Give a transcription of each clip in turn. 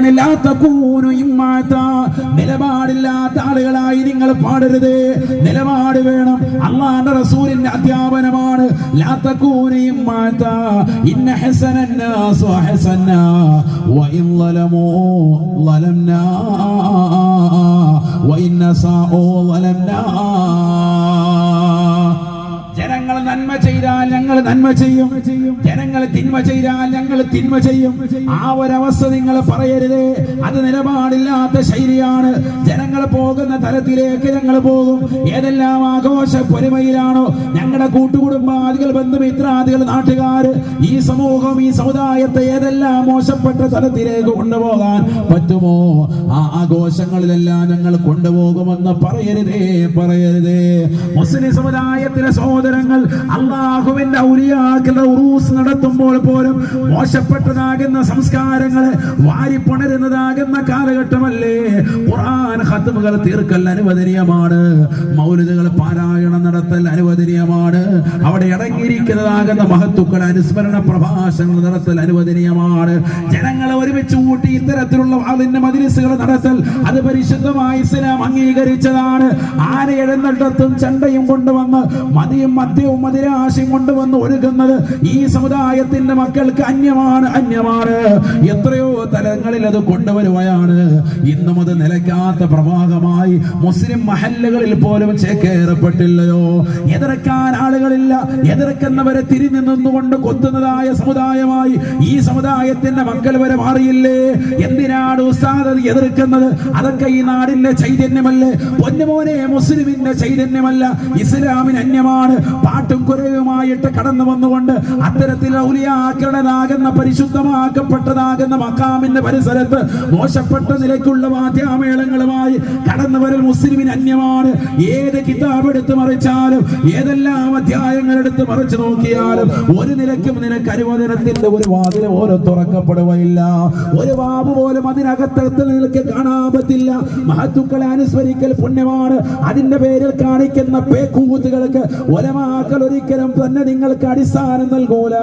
എന്തിനാണ് ലാത്തക്കൂനു ഇമ്മാത്ത. നിലപാടില്ലാത്ത ആളുകളായി നിങ്ങൾ പാടരുത്. നിലപാട് വേണം. അള്ളാന്റെ റസൂലിന്റെ അധ്യാപനമാണ്. ലാത്തക്കൂനു ഇമ്മാത്ത. ഇന്ന നന്മ ചെയ്താൽ ഞങ്ങൾ നന്മ ചെയ്യും. ജനങ്ങൾ തിന്മ ചെയ്താൽ ഞങ്ങൾ തിന്മ ചെയ്യും. ആ ഒരവസ്ഥ നിങ്ങൾ പറയരുത്. അത് നിലപാടില്ലാത്ത ശൈലിയാണ്. ജനങ്ങൾ പോകുന്ന തലത്തിലേക്ക് ഞങ്ങൾ പോകും. ഏതെല്ലാം ആഘോഷ പൊരുമയിലാണോ ഞങ്ങളുടെ കൂട്ടുകുടുംബാദികൾ ബന്ധുമിത്രാദികൾ നാട്ടുകാർ ഈ സമൂഹം ഈ സമുദായത്തെ ഏതെല്ലാം മോശപ്പെട്ട തലത്തിലേക്ക് കൊണ്ടുപോകാൻ പറ്റുമോ? ആ ആഘോഷങ്ങളിലെല്ലാം ഞങ്ങൾ കൊണ്ടുപോകുമെന്ന് പറയരുതേ പറയരുതേ. മുസ്ലിം സമുദായത്തിലെ സഹോദരങ്ങൾ അള്ളാഹുവിന്റെ ഔലിയാക്കളുടെ ഉറൂസ് നടത്തുമ്പോൾ പോലും മോശപ്പെട്ടതാകുന്ന സംസ്കാരങ്ങളെ വാരിപ്പുണരുന്നതാകുന്ന കാലഘട്ടമല്ലേ? ഖുർആൻ തീർക്കൽ അനുവദനീയമാണ്. മൗലിദുകൾ പാരായണം നടത്തൽ അനുവദനീയമാണ്. അവിടെ അടങ്ങിയിരിക്കുന്നതാകുന്ന മഹത്തുക്കൾ അനുസ്മരണ പ്രഭാഷണങ്ങൾ നടത്തൽ അനുവദനീയമാണ്. ജനങ്ങളെ ഒരുമിച്ച് കൂട്ടി ഇത്തരത്തിലുള്ള അതിന്റെ മതിലിസുകൾ നടത്തൽ അത് പരിശുദ്ധമായി ഇസ്ലാം അംഗീകരിച്ചതാണ്. ആന എഴുന്നള്ളത്തും ചണ്ടയും കൊണ്ടുവന്ന് മതിയും മദ്യവും മതിരാശയും കൊണ്ടുവന്ന് ഒരുക്കുന്നത് ഈ സമുദായത്തിന്റെ മക്കൾക്ക് അന്യമാണ് അന്യമാണ്. എത്രയോ തലങ്ങളിൽ അത് കൊണ്ടുവരുവയാണ്. ഇന്നും അത് നിലയ്ക്കാത്ത പ്രവാഹമായി മുസ്ലിം മഹല്ലുകളിൽ പോലും ചേക്കേറപ്പെട്ടില്ലയോ? എതിർക്കാൻ ആളുകളില്ല. എതിർക്കുന്നവരെ തിരിഞ്ഞു നിന്നുകൊണ്ട് കൊത്തുന്നതായ സമുദായമായി ഈ സമുദായത്തിന്റെ മക്കൾ വരെ മാറിയില്ലേ? എന്തിനാണ് ഉസ്താദ് എതിർക്കുന്നത്? അതൊക്കെ ഈ നാടിന്റെ ചൈതന്യമല്ലേ? പൊന്നുമോനെ മുസ്ലിമിന്റെ ചൈതന്യമല്ല. ഇസ്ലാമിന് അന്യമാണ്. പാട്ടും കുരയുമായിട്ട് കടന്നു വന്നുകൊണ്ട് അത്തരത്തിൽ ഔലിയാക്കളുടേതാകുന്ന പരിശുദ്ധമാക്കപ്പെട്ടതാകുന്ന മക്കാമിന്റെ പരിസരത്ത് മോശപ്പെട്ട നിലയ്ക്കുള്ള വാദ്യാമേളങ്ങളുമായി കടന്നു വരൽ മുസ്ലിമിന് അന്യമാണ്. ഏത് കിതാബ് എടുത്ത് മറിച്ചാലും ഏതെല്ലാം അധ്യായങ്ങൾ എടുത്ത് മറിച്ചു നോക്കിയാലും ഒരു നിലയ്ക്കും നിനക്ക് അനുവദനത്തിന്റെ ഒരു വാതിൽ പോലും തുറക്കപ്പെടുകയില്ല. ഒരു വാബ് പോലും അതിനകത്തത്തിൽ നിനക്ക് കാണാൻ പറ്റില്ല. മഹത്തുക്കളെ അനുസ്മരിക്കൽ പുണ്യമാണ്. അതിന്റെ പേരിൽ കാണിക്കുന്ന പേക്കൂത്തുകൾക്ക് ഒലമാക്കൽ ഒരിക്കലും തന്നെ നിങ്ങൾക്ക് അടിസ്ഥാനം നൽകൂല.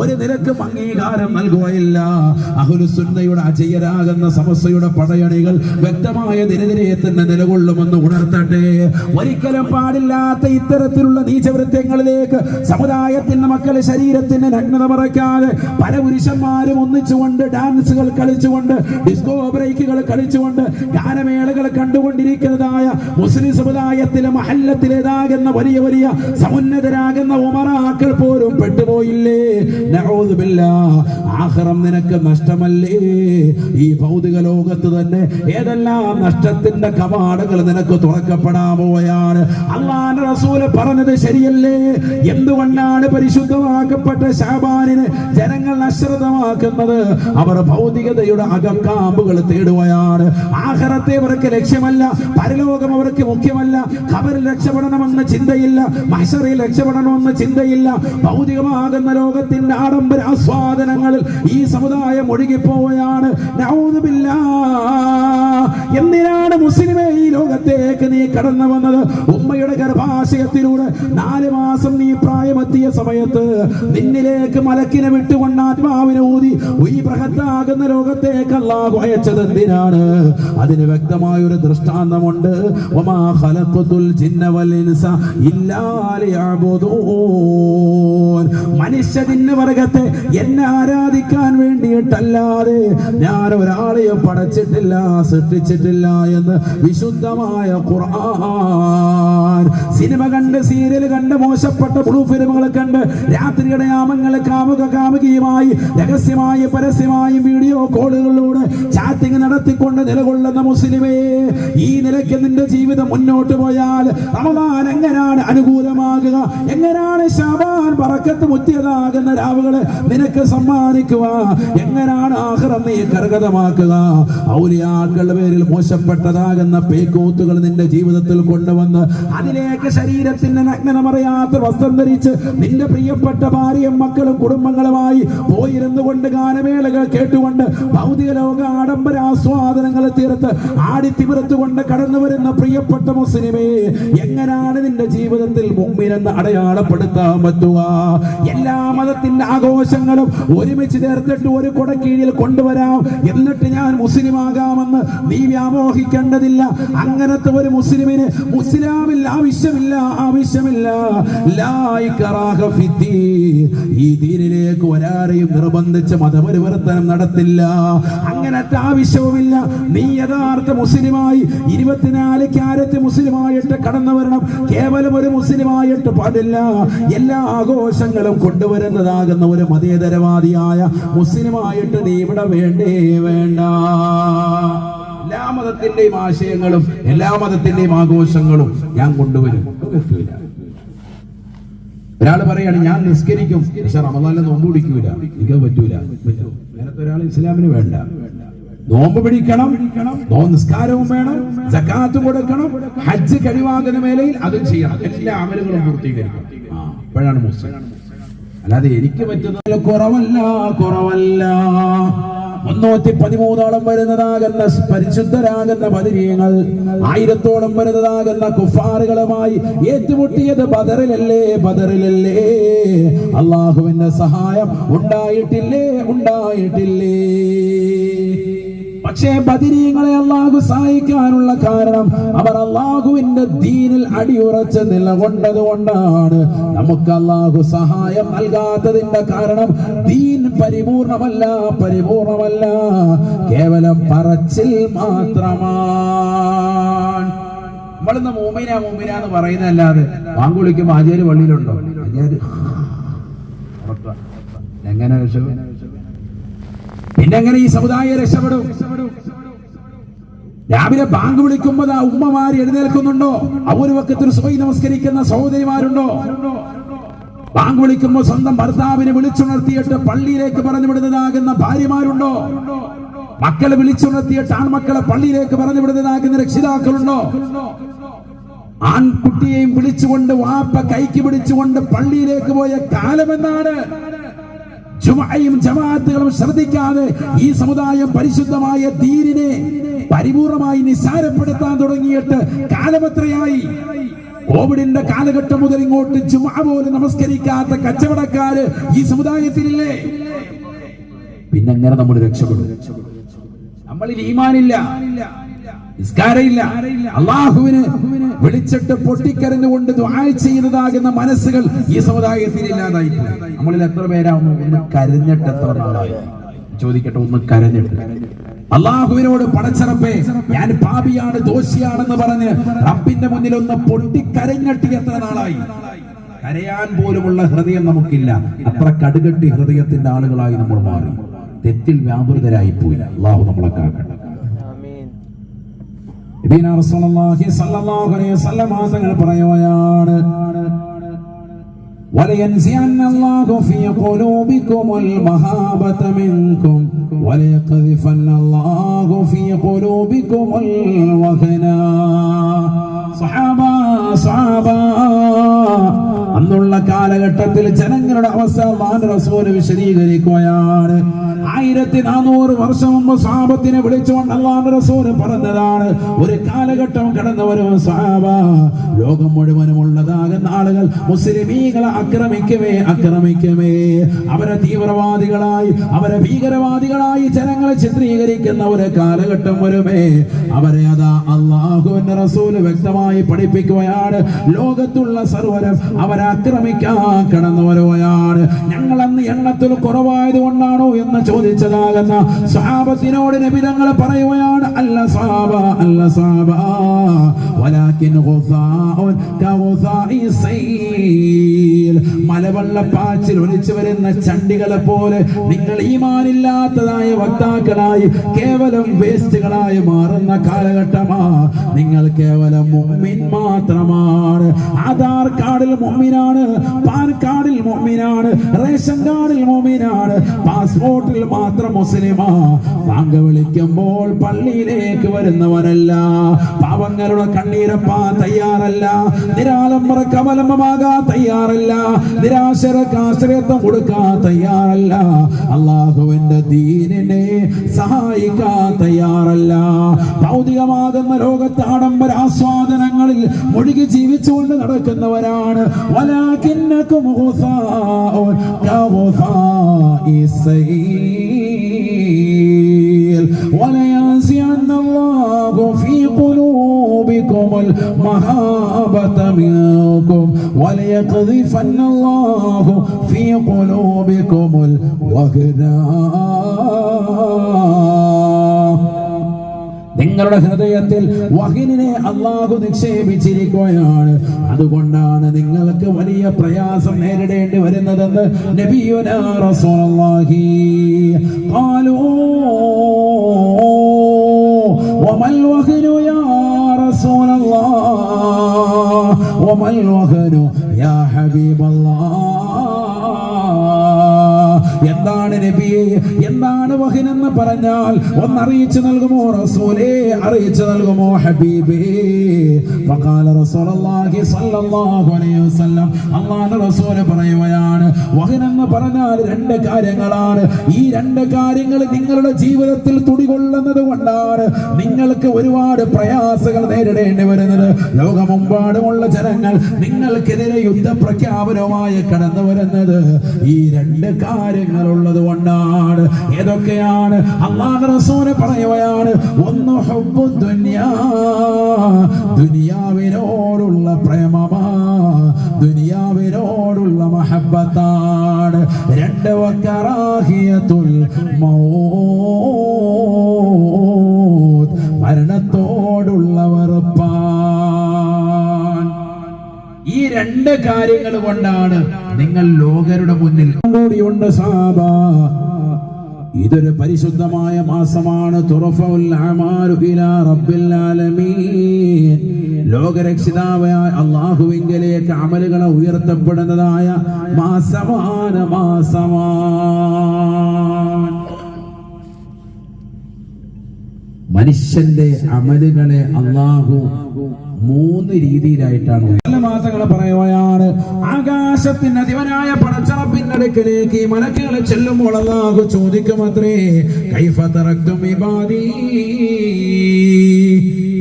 ഒരു നിലക്കും അംഗീകാരം നൽകുകയില്ല. അഹുലുസുന്നയുടെ അജയരാകുന്ന സമസ്യയുടെ പടയണികൾ വ്യക്തമായ ദിനദിനെ തന്നെ നിലകൊള്ളുമെന്ന് ഉണർത്തട്ടെ. ഒരിക്കലും പാടില്ലാത്ത ഇത്തരത്തിലുള്ള നീചവൃത്യങ്ങളിലേക്ക് സമുദായത്തിന്റെ മക്കളെ ശരീരത്തിന്റെ നഗ്നത മറയ്ക്കാതെ പല പുരുഷന്മാരും ഒന്നിച്ചുകൊണ്ട് ഡാൻസുകൾ കളിച്ചുകൊണ്ട് ഡിസ്കോ ബ്രേക്കുകൾ കളിച്ചുകൊണ്ട് ഗാനമേളകൾ കണ്ടുകൊണ്ടിരിക്കുന്നതായ മുസ്ലിം സമുദായത്തിലെ മഹല്ലത്തിലേതാകുന്ന വലിയ വലിയ സമുന്നതരാകുന്ന ഉമറാക്കൾ പോലും പെട്ടുപോയില്ലേ? ആഹ്റം നിനക്ക് നഷ്ടമല്ലേ? ഈ ഭൗതിക ലോകത്ത് തന്നെ ഏതെല്ലാം നഷ്ടത്തിന്റെ കവാടങ്ങൾ നിനക്ക് തുറക്കപ്പെടാൻ പോയാണ്? അള്ളാൻ റസൂൽ പറഞ്ഞത് ശരിയല്ലേ? എന്തുകൊണ്ടാണ് പരിശുദ്ധമാക്കപ്പെട്ട ഷാബാനിന് ജനങ്ങൾ അശ്രദ്ധമാക്കുന്നത്? അവർ ഭൗതികതയുടെ അകക്കാമ്പുകൾ തേടുകയാണ്. ആഹാരത്തെ അവർക്ക് ലക്ഷ്യമല്ല പരലോകം അവർക്ക് മുഖ്യമല്ല ഖബറിൽ രക്ഷപ്പെടണമെന്ന ചിന്തയില്ല മഹ്ശറിൽ രക്ഷപ്പെടണമെന്ന ചിന്തയില്ല ഭൗതികമാകുന്ന ലോകത്തിന്റെ ആഡംബര ആസ്വാദനങ്ങളിൽ ഈ സമുദായം ഒഴുകിപ്പോവുകയാണ് നഊദു ബില്ലാ. എന്തിനാണ് മുസ്ലിമേ ഈ ലോകത്തേക്ക് നീ കടന്നു വന്നത്? ഉമ്മയുടെ ഗർഭാശയത്തിലൂടെ നാല് മാസം നീ പ്രായമെത്തിയ സമയത്ത് നിന്നിലേക്ക് മലക്കിനെ വിട്ടുകൊണ്ട് ആത്മാവിനെ ഊതി ഈ ബൃഹത്താകുന്ന ലോകത്തേക്ക് അല്ലാഹു അയച്ചത് എന്തിനാണ്? അതിന് വ്യക്തമായ ഒരു ദൃഷ്ടാന്തമുണ്ട് മനുഷ്യ വർഗത്തെ എന്നെ ആരാധിക്കാൻ വേണ്ടിയിട്ടല്ലാതെ ഞാൻ ഒരാളെയും പടച്ചിട്ടില്ല സൃഷ്ടിച്ചിട്ടില്ല എന്ന് വിശുദ്ധമായ ഖുർആൻ. സിനിമ കണ്ട് സീരിയൽ കണ്ട് മോശപ്പെട്ട ബ്ലൂ ഫിലിമുകൾ കണ്ട് രാത്രിയുടെ യാമങ്ങൾ കാമുക കാമുകിയുമായി രഹസ്യമായി പരസ്യമായി വീഡിയോ കോളുകളിലൂടെ ചാറ്റിംഗ് നടത്തിക്കൊണ്ട് നിലകൊള്ളുന്ന മുസ്ലിമേ ഈ നിലയ്ക്ക് നിന്റെ ജീവിതം മുന്നോട്ട് പോയാൽ റമദാൻ എങ്ങനെയാണ് അനുകൂലമാകുക? എങ്ങനെയാണ് ഷാബാൻ പറക്കത്ത് മുത്തിയതാകുന്ന രാവുകളെ നിനക്ക് സമ്മാനിക്കുക? എങ്ങനെയാണ് ആഹ്റം നീ കരഗതമാക്കുക ഔലിയാക്കളുടെ പേരിൽ മോശപ്പെട്ടതാകുന്ന പേക്കൂത്തുകൾ നിന്റെ ജീവിതത്തിൽ കൊണ്ടുവന്ന് അതിലേക്ക് ശരീരത്തിന്റെ നഗ്നമറിയാത്ത വസ്ത്രം ധരിച്ച് നിന്റെ പ്രിയപ്പെട്ട ഭാര്യയും മക്കളും കുടുംബങ്ങളുമായി പോയിരുന്നു കൊണ്ട് ഗാനമേളകൾ കേട്ടുകൊണ്ട് ഭൗതിക ലോക ആഡംബര ആസ്വാദനങ്ങൾ തീർത്ത് ആടിത്തിമിർത്തുകൊണ്ട് കടന്നു വരുന്ന പ്രിയപ്പെട്ട മുസ്ലിമേ എങ്ങനെയാണ് നിന്റെ ജീവിതത്തിൽ മുമ്പിനെന്ന് അടയാളപ്പെടുത്താൻ പറ്റുക? എല്ലാ മതത്തിന്റെ ആഘോഷങ്ങളും ഒരുമിച്ച് ചേർത്തിട്ട് ഒരു കുടക്കീഴിൽ കൊണ്ടുവരാം. എന്നിട്ട് ഞാൻ മുസ്ലിം ആകാമെന്ന് നീ വ്യാമോഹിക്കേണ്ടതില്ല. അങ്ങനത്തെ ഒരു മുസ്ലിമിന് മുസ്ലാമില്ല ആവശ്യമില്ല ആവശ്യമില്ല ഈ ദീനിലേക്ക് ഒരാരെയും നിർബന്ധിച്ച് മതപരിവർത്തനം നടത്തില്ല. അങ്ങനത്തെ ആവശ്യവുമില്ല നീ യഥാർത്ഥ മുസ്ലിമായി ഇരുപത്തിനാല് ക്യാരറ്റ് മുസ്ലിമായിട്ട് കടന്നു വരണം. കേവലം ഒരു മുസ്ലിമായിട്ട് പാടില്ല. എല്ലാ ആഘോഷങ്ങളും കൊണ്ടുവരുന്നതാകുന്ന ഒരു മതേതരവാദിയായ മുസ്ലിമായിട്ട് നീ ഇവിടെ വേണ്ടേ വേണ്ട. എല്ലാ മതത്തിന്റെയും ആശയങ്ങളും എല്ലാ മതത്തിന്റെയും ആഘോഷങ്ങളും ഞാൻ കൊണ്ടുവരും. ഒരാൾ പറയാണ് ഞാൻ നിസ്കരിക്കും. പക്ഷെ റമദാനിൽ നോമ്പ് പിടിക്കൂല. എനിക്ക് പറ്റൂല. നേരത്തെ ഒരാൾ ഇസ്ലാമിന് വേണ്ട. നോമ്പ് പിടിക്കണം നോ നിസ്കാരവും വേണം ജക്കാത്തും കൊടുക്കണം ഹജ്ജ് കഴിവാകുന്ന മേലയിൽ അതും ചെയ്യണം. എല്ലാ അമലുകളും പൂർത്തീകരിക്കണം. അപ്പോഴാണ് മുസ്ലിം അല്ലാതെ എനിക്ക് പറ്റുന്ന കുറവല്ല കുറവല്ല. മുന്നൂറ്റി പതിമൂന്നോളം വരുന്നതാകുന്ന പരിശുദ്ധരാകുന്ന പതിവീങ്ങൾ ആയിരത്തോളം വരുന്നതാകുന്ന കുഫാറുകളുമായി ഏറ്റുമുട്ടിയത് ബദറിലല്ലേ ബദറിലല്ലേ? അള്ളാഹുവിന്റെ സഹായം ഉണ്ടായിട്ടില്ലേ ഉണ്ടായിട്ടില്ലേ? പക്ഷേ ബദിരീങ്ങളെ അള്ളാഹു സഹായിക്കാനുള്ള കാരണം അവർ അള്ളാഹുവിന്റെ ദീനിൽ അടിയുറച്ച് നിലകൊണ്ടത് കൊണ്ടാണ് നമുക്ക് അള്ളാഹു സഹായം നൽകാത്തതിന്റെ കാരണം ദീൻ പരിപൂർണമല്ല പരിപൂർണമല്ല. കേവലം പറച്ചിൽ മാത്രമാണ്. നമ്മളിന്ന് മൂമിന മൂമിന എന്ന് പറയുന്നതല്ലാതെ വാങ്കുളിക്കുമ്പോ ആചാര്യ പള്ളിയിലുണ്ടോ. എങ്ങനെ രക്ഷപ്പെടും പിന്നെ എങ്ങനെ ഈ സമുദായം രക്ഷപ്പെടും? രാവിലെ ബാങ്ക് വിളിക്കുമ്പോൾ ആ ഉമ്മമാര് എഴുന്നേൽക്കുന്നുണ്ടോ? ഒരു വക്കത്തിൽ സ്വയം നമസ്കരിക്കുന്ന സഹോദരിമാരുണ്ടോ? ബാങ്ക് വിളിക്കുമ്പോൾ സ്വന്തം ഭർത്താവിനെ വിളിച്ചുണർത്തിയിട്ട് പള്ളിയിലേക്ക് പറഞ്ഞു വിടുന്നതാകുന്ന ഭാര്യമാരുണ്ടോ? മക്കളെ വിളിച്ചുണർത്തിയിട്ട് ആൺമക്കളെ പള്ളിയിലേക്ക് പറഞ്ഞു വിടുന്നതാകുന്ന രക്ഷിതാക്കളുണ്ടോ? ആൺകുട്ടിയെയും വിളിച്ചുകൊണ്ട് വാപ്പ കൈക്ക് പിടിച്ചുകൊണ്ട് പള്ളിയിലേക്ക് പോയ കാലമെന്നാണ്? ജുമയും ജമാഅത്തുകളും ശ്രദ്ധിക്കാതെ ഈ സമുദായം പരിശുദ്ധമായ ദീനിനെ പരിപൂർണമായി നിസ്സാരപ്പെടുത്താൻ തുടങ്ങിയിട്ട് കാലമത്രയായി. കോവിഡിന്റെ കാലഘട്ടം മുതൽ ഇങ്ങോട്ട് ജുമാ പോലും നമസ്കരിക്കാത്ത കച്ചവടക്കാര് ഈ സമുദായത്തിലില്ലേ? പിന്നെങ്ങനെ നമ്മൾ രക്ഷപ്പെടും? നമ്മളിൽ ഈമാനില്ല. നിസ്കാരമില്ല. അള്ളാഹുവിന് വിളിച്ചിട്ട് പൊട്ടിക്കരഞ്ഞുകൊണ്ട് ചെയ്യുന്നതാകുന്ന മനസ്സുകൾ ഈ സമുദായത്തിൽ ഇല്ലാതായി നമ്മളിൽ എത്ര പേരാവുന്നു? ഒന്ന് കരഞ്ഞിട്ട് എത്ര നാളായി? ചോദിക്കട്ടെ ഒന്ന് കരഞ്ഞിട്ട്. അള്ളാഹുവിനോട് പടച്ചറപ്പേ ഞാൻ പാപിയാണ് ദോഷിയാണെന്ന് പറഞ്ഞ് റബ്ബിന്റെ മുന്നിൽ ഒന്ന് പൊട്ടിക്കരഞ്ഞിട്ട് എത്ര നാളായി? കരയാൻ പോലുമുള്ള ഹൃദയം നമുക്കില്ല. അത്ര കടുകട്ടി ഹൃദയത്തിന്റെ ആളുകളായി നമ്മൾ മാറി. തെറ്റിൽ വ്യാപൃതരായി പോയി അള്ളാഹു നമ്മളെ കാക്കട്ടെ. തങ്ങൾ പറയുകയാണ് ولينزعن الله في قلوبكم المهابة منكم وليقذفن الله في قلوبكم الوهنا صحابة صحابة അന്നുള്ള കാലഘട്ടത്തിൽ ജനങ്ങളുടെ അവസ്ഥ റസൂൽ വിശദീകരിക്കുകയാണ്. ആയിരത്തി നാനൂറ് വർഷം മുമ്പ് സാപത്തിനെ വിളിച്ചുകൊണ്ട് അള്ളാഹ് പറഞ്ഞതാണ് ഒരു കാലഘട്ടം കടന്നു വരും സാബ? ലോകം മുഴുവനും ഉള്ളതാകുന്ന ആളുകൾ മുസ്ലിമീകളെ ആക്രമിക്കവേ ആക്രമിക്കവേ അവരെ തീവ്രവാദികളായി അവരെ ഭീകരവാദികളായി ജനങ്ങളെ ചിത്രീകരിക്കുന്ന ഒരു കാലഘട്ടം വരുമേ. അവരെ അതാ അള്ളാഹുവിന്റെ റസൂൽ വ്യക്തമായി പഠിപ്പിക്കുകയാണ്. ലോകത്തുള്ള സർവരം അവരെ ആക്രമിക്കാൻ കടന്നു വരുകയാണ്. ഞങ്ങൾ അന്ന് എണ്ണത്തിൽ കുറവായത് കൊണ്ടാണോ എന്ന് ചോദിച്ചതാകുന്ന സഹാബത്തിനോട് നബിതങ്ങൾ പറയുകയാണ് അല്ല സാബ അല്ല സാബ. വലാകിൻ ഗുസാഉൻ കഗുസാഇ സൈൽ മലവെള്ളപ്പാച്ചിൽ ഒലിച്ചു വരുന്ന ചണ്ടികളെ പോലെ നിങ്ങൾ ഈമാനില്ലാത്തതായ വക്താക്കളായി കേവലം വേസ്റ്റുകളായി മാറുന്ന കാലഘട്ടമാ. നിങ്ങൾ കേവലം മുമ്മിൻ മാത്രമാണ്. ആധാർ കാർഡിൽ മുമ്മിനാണ് പാൻ കാർഡിൽ മുമ്മിനാണ് റേഷൻ കാർഡിൽ മുമ്മിനാണ് പാസ്പോർട്ടിൽ മാത്രം മുസ്ലിമാ. ബാങ്ക് വിളിക്കുമ്പോൾ പള്ളിയിലേക്ക് വരുന്നവനല്ല പാവങ്ങളുടെ കണ്ണ കണ്ണീരപ്പാൻ തയ്യാറല്ല. നിരാലംബറ അവലംബമാകാൻ തയ്യാറല്ല. നിരാശർക്ക് ആശ്രയത്വം കൊടുക്കാൻ തയ്യാറല്ല. അള്ളാഹുവിന്റെ ദീനിനെ സഹായിക്കാൻ തയ്യാറല്ല. ഭൗതികമാകുന്ന ലോകത്ത് ആഡംബര ആസ്വാദനങ്ങളിൽ മുഴുകി ജീവിച്ചുകൊണ്ട് നടക്കുന്നവരാണ്. വലാകിന്നകും ഗുസാഉൻ قلوبكم المهابة منكم وليقذفن الله في قلوبكم الوهن നിങ്ങളുടെ ഹൃദയത്തിൽ വഹിനെ അള്ളാഹു നിക്ഷേപിച്ചിരിക്കുകയാണ് അതുകൊണ്ടാണ് നിങ്ങൾക്ക് വലിയ പ്രയാസം നേരിടേണ്ടി വരുന്നതെന്ന് നബിയുനാ റസൂലുള്ളാഹി ഖാലൂ വമൽ വഹനു യാ ഹബീബല്ലാഹ് എന്താണ് നബിയെ എന്താണ് വഹിനെന്ന് പറഞ്ഞാൽ ഒന്ന് അറിയിച്ചു നൽകുമോ റസൂലേ? അറിയിച്ചു നൽകുമോ ഹബീബേ? പറയുകയാണ് വഹിനെന്ന് പറഞ്ഞാൽ രണ്ട് കാര്യങ്ങളാണ്. ഈ രണ്ട് കാര്യങ്ങൾ നിങ്ങളുടെ ജീവിതത്തിൽ തുടികൊള്ളുന്നത് കൊണ്ടാണ് നിങ്ങൾക്ക് ഒരുപാട് പ്രയാസങ്ങൾ നേരിടേണ്ടി വരുന്നത്. ലോകമെമ്പാടുമുള്ള ജനങ്ങൾ നിങ്ങൾക്കെതിരെ യുദ്ധപ്രഖ്യാപനവുമായി കടന്നു വരുന്നത്. ഈ രണ്ട് കാര്യങ്ങളുള്ളത് കൊണ്ടാണ്. ഏതൊക്കെയാണ്? അള്ളാഹ് റസൂൽ പറയുകയാണ് ഒന്ന് ഹുബ്ബു ദുനിയാ ദുനിയാവിനോടുള്ള പ്രേമമാ ദുനിയാവിനോടുള്ള മഹബത്താണ് രണ്ട് വക്കറാഹിയത്തുൽ മരണത്തോടുള്ള ഈ രണ്ട് കാര്യങ്ങൾ കൊണ്ടാണ് നിങ്ങൾ ലോകരുടെ മുന്നിൽ കൂടിയുണ്ട് സാബ. ഇതൊരു പരിശുദ്ധമായ മാസമാണ്. ലോകരക്ഷിതാവായ അള്ളാഹുവിങ്കലേക്ക് അമലുകളെ ഉയർത്തപ്പെടുന്നതായ മാസമാണ് മാസമാണ്. മനുഷ്യന്റെ അമലുകളെ അള്ളാഹു മൂന്ന് രീതിയിലായിട്ടാണ് നല്ല മാസങ്ങൾ പറയുകയാണ്. ആകാശത്തിന്റെ അധിപനായ പടച്ചറപ്പിന്റെ അടുക്കലേക്ക് ഈ മലക്കുകളെ ചെല്ലുമ്പോൾ അള്ളാഹു ചോദിക്കുമത്രേ കൈഫ തറക്തും ഇബാദീ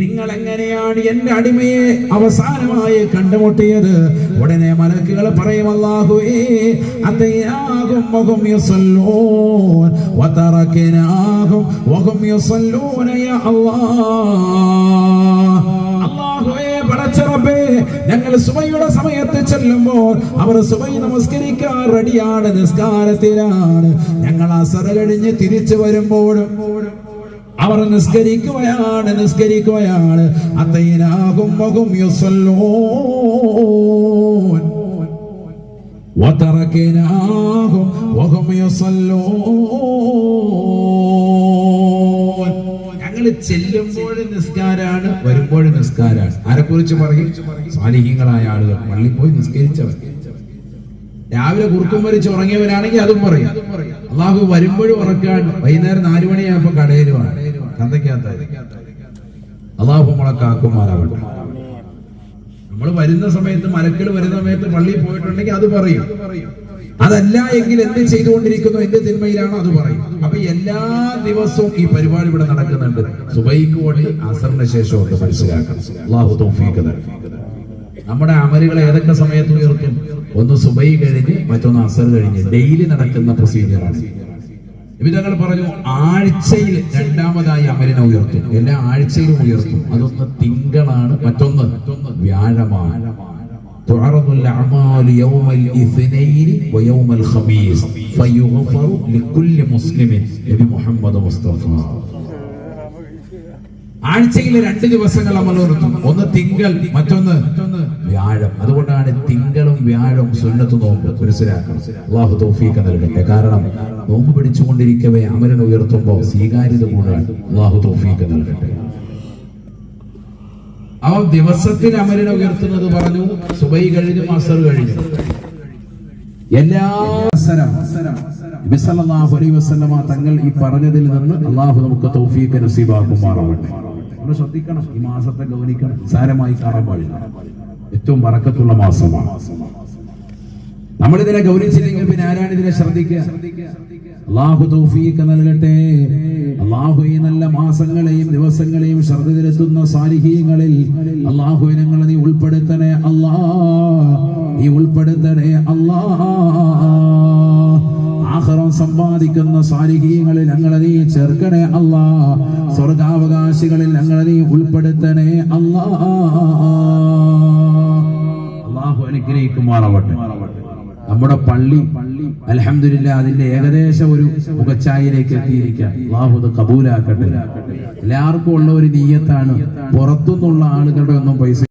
നിങ്ങൾ എങ്ങനെയാണ് എന്റെ അടിമയെ അവസാനമായി കണ്ടുമുട്ടിയത്? ഉടനെ മലക്കുകൾ പറയും അല്ലാഹുവേ അതയാകും വഹും യുസല്ലൂൻ വതറകനാഹും വഹും യുസല്ലൂന യാ അല്ലാഹ് അല്ലാഹുവേ പടച്ചറബേ ഞങ്ങൾ സുബൈയുടെ സമയത്ത് ചെല്ലുമ്പോൾ അവർ സുബൈ നമസ്കരിക്കാൻ റെഡിയാണ് നിസ്കാരത്തിലാണ് ഞങ്ങൾ അസറ കഴിഞ്ഞ് തിരിച്ചു വരുമ്പോഴും അവർ നിസ്കരിക്കുകയാണ് നിസ്കരിക്കുകയാണ് അത്തൈനാകും മകും യുസല്ലൂൻ وتركناهم وهم يصلون ഞങ്ങൾ ചെല്ലുമ്പോൾ നിസ്കാരാണ് വരുമ്പോൾ നിസ്കാരാണ്. ആരെ കുറിച്ച് പറയും? സാലിഹ്യങ്ങളായ ആളുകൾ. പള്ളി പോയി നിസ്കരിച്ചവർ രാവിലെ കുറുക്കും വരിച്ച് ഉറങ്ങിയവരാണെങ്കിൽ അതും പറയും. അള്ളാഹു വരുമ്പോഴും ഉറക്കാണ്. വൈകുന്നേരം നാലു മണിയാകുമ്പോ കടയിലുമാണ്. കന്തയ്ക്കകത്തായി. അള്ളാഹു നമ്മളെ കാക്കുമാറാവട്ടെ നമ്മൾ വരുന്ന സമയത്ത് മലക്കൾ വരുന്ന സമയത്ത് പള്ളിയിൽ പോയിട്ടുണ്ടെങ്കിൽ അത് പറയും. അതല്ല എങ്കിൽ എന്ത് ചെയ്തുകൊണ്ടിരിക്കുന്നു? എന്ത് തിന്മയിലാണോ അത് പറയും. അപ്പൊ എല്ലാ ദിവസവും ഈ പരിപാടി ഇവിടെ നടക്കുന്നുണ്ട്. സുബൈക്ക് അസറിന് ശേഷം ഉണ്ട് മനസ്സിലാക്കണം. നമ്മുടെ അമലുകൾ ഏതൊക്കെ സമയത്ത് ഉയർത്തും? ഒന്ന് സുബൈ കഴിഞ്ഞ് മറ്റൊന്ന് അസർ കഴിഞ്ഞ്. ഡെയിലി നടക്കുന്ന പ്രൊസീജിയറാണ് ഇവ ഞങ്ങൾ പറഞ്ഞു ആഴ്ചയിൽ രണ്ടാമതായി അമലിനെ ഉയർത്തും. എല്ലാ ആഴ്ചയിലും ഉയർത്തും. അതൊന്ന് തിങ്കളാണ് മറ്റൊന്ന് വ്യാഴമാണ്. تعرض الأعمال يوم الاثنين ويوم الخميس فيغفر لكل مسلم നബി മുഹമ്മദ് മുസ്തഫ ആഴ്ചയിൽ രണ്ട് ദിവസങ്ങൾ അമൽ ഉയർത്തും ഒന്ന് തിങ്കൾ മറ്റൊന്ന് വ്യാഴം അതുകൊണ്ടാണ് തിങ്കളും വ്യാഴവും സുന്നത്ത് നോമ്പ് മനസ്സിലാക്കണം അള്ളാഹു തൗഫീഖ് നൽകട്ടെ കാരണം നോമ്പ് പിടിച്ചുകൊണ്ടിരിക്കവേ അമലിനെ ഉയർത്തുമ്പോൾ സ്വീകാര്യത കൂടാൻ അള്ളാഹു തൗഫീഖ് നൽകട്ടെ അവ ദിവസത്തിൽ അമരനെ ഉയർത്തുന്നത് പറഞ്ഞു സുബൈ കഴിഞ്ഞു അസർ കഴിഞ്ഞു. എല്ലാ തങ്ങൾ ഈ പറഞ്ഞതിൽ നിന്ന് അള്ളാഹു നമുക്ക് തൗഫീഖ് നസീബാക്കുമാറാവട്ടെ. നമ്മൾ ശ്രദ്ധിക്കണം ഈ മാസത്തെ ഗൗനിക്കണം സാരമായി കാണാൻ പാടില്ല. ഏറ്റവും വറക്കത്തുള്ള മാസമാണ്. നമ്മളിതിനെ ഗൗനിച്ചില്ലെങ്കിൽ പിന്നെ ആരാണ് ഇതിനെ ശ്രദ്ധിക്കുക? അള്ളാഹു തൗഫീഖ് നൽകട്ടെ. അള്ളാഹു ഈ നല്ല മാസങ്ങളെയും ദിവസങ്ങളെയും ശ്രദ്ധ തിരുത്തുന്ന സാരിഹീങ്ങളിൽ അള്ളാഹു ഞങ്ങളെ നീ ഉൾപ്പെടുത്തണേ അല്ലാ. നീ ഉൾപ്പെടുത്തണേ അല്ലാ. ആഹ്റം സമ്പാദിക്കുന്ന സാരിഹീങ്ങളിൽ ഞങ്ങളെ നീ ചേർക്കണേ അല്ലാ. സ്വർഗാവകാശികളിൽ ഞങ്ങളെ നീ ഉൾപ്പെടുത്തണേ അല്ലാ. അള്ളാഹു അനുഗ്രഹിക്കുമാറാവട്ടെ. നമ്മുടെ പള്ളി അലഹമില്ല അതിന്റെ ഏകദേശം ഒരു മുഖച്ചായയിലേക്ക് എത്തിയിരിക്കാം അള്ളാഹുദ് കബൂലാക്കട്ടെ. എല്ലാവർക്കും ഉള്ള ഒരു നീയത്താണ്. പുറത്തുനിന്നുള്ള ആളുകളുടെ ഒന്നും പൈസ